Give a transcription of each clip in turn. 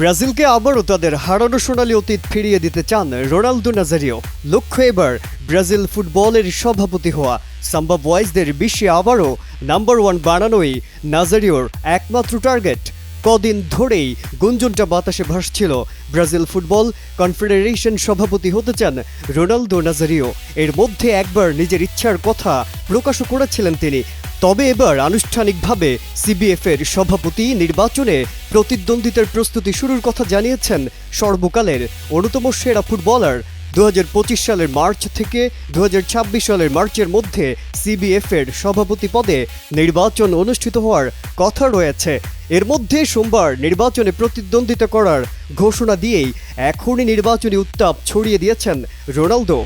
ব্রাজিলকে আবারও তাদের হারানো সোনালী অতীত ফিরিয়ে দিতে চান রোনালদো নাজারিও। লক্ষ্য এবার ব্রাজিল ফুটবলের সভাপতি হওয়া। সাম্বা বয়েজদের বিশ্বে আবারও নাম্বার ওয়ান বানানোই নাজারিওর একমাত্র টার্গেট। কদিন ধরেই গুঞ্জনটা বাতাসে ভাসছিল। ব্রাজিল ফুটবল কনফেডারেশন সভাপতি হতে চান রোনালদো নাজারিও। এর মধ্যে একবার নিজের ইচ্ছার কথা প্রকাশও করেছিলেন তিনি। তবে এবার আনুষ্ঠানিকভাবে সিবিএফ এর সভাপতি নির্বাচনে প্রতিদ্বন্দ্বিতার প্রস্তুতি শুরুর কথা জানিয়েছেন সর্বকালের অন্যতম সেরা ফুটবলার। দু হাজার পঁচিশ সালের মার্চ থেকে দু হাজার ছাব্বিশ সালের মার্চের মধ্যে সিবিএফ এর সভাপতি পদে নির্বাচন অনুষ্ঠিত হওয়ার কথা রয়েছে। এর মধ্যে সোমবার নির্বাচনে প্রতিদ্বন্দ্বিতা করার ঘোষণা দিয়েই এখনই নির্বাচনী উত্তাপ ছড়িয়ে দিয়েছেন রোনালদো।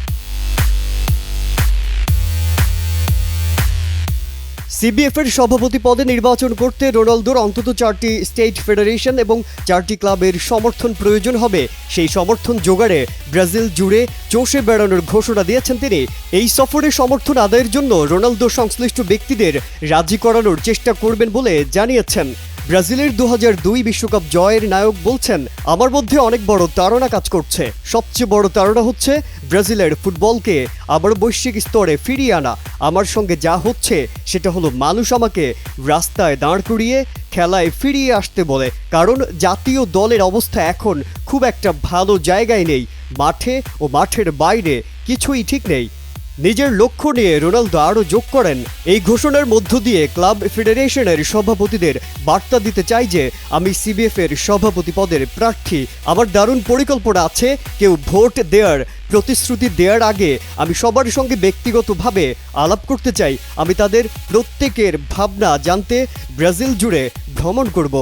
সিবিএফ এর সভাপতি পদে নির্বাচন করতে রোনালদোর অন্তত চারটি স্টেট ফেডারেশন এবং চারটি ক্লাবের সমর্থন প্রয়োজন হবে। সেই সমর্থন জোগাড়ে ব্রাজিল জুড়ে চষে বেড়ানোর ঘোষণা দিয়েছেন তিনি। এই সফরে সমর্থন আদায়ের জন্য রোনালদো সংশ্লিষ্ট ব্যক্তিদের রাজি করানোর চেষ্টা করবেন বলে জানিয়েছেন। ব্রাজিলের দু দুই বিশ্বকাপ জয়ের নায়ক বলছেন, আমার মধ্যে অনেক বড় তাড়না কাজ করছে। সবচেয়ে বড় তাড়না হচ্ছে ব্রাজিলের ফুটবলকে আবার বৈশ্বিক স্তরে ফিরিয়ে আনা। আমার সঙ্গে যা হচ্ছে, সেটা হলো মানুষ আমাকে রাস্তায় দাঁড় করিয়ে খেলায় ফিরিয়ে আসতে বলে। কারণ জাতীয় দলের অবস্থা এখন খুব একটা ভালো জায়গায় নেই। মাঠে ও মাঠের বাইরে কিছুই ঠিক নেই। নিজের লক্ষ্য নিয়ে রোনালদো আরও যোগ করেন। এই ঘোষণার মধ্য দিয়ে ক্লাব ফেডারেশনের সভাপতিদের বার্তা দিতে চাই যে আমি সিবিএফ এর সভাপতি পদের প্রার্থী। আমার দারুণ পরিকল্পনা আছে, কেউ ভোট দেওয়ার প্রতিশ্রুতি দেওয়ার আগে আমি সবার সঙ্গে ব্যক্তিগতভাবে আলাপ করতে চাই। আমি তাদের প্রত্যেকের ভাবনা জানতে ব্রাজিল জুড়ে ভ্রমণ করব।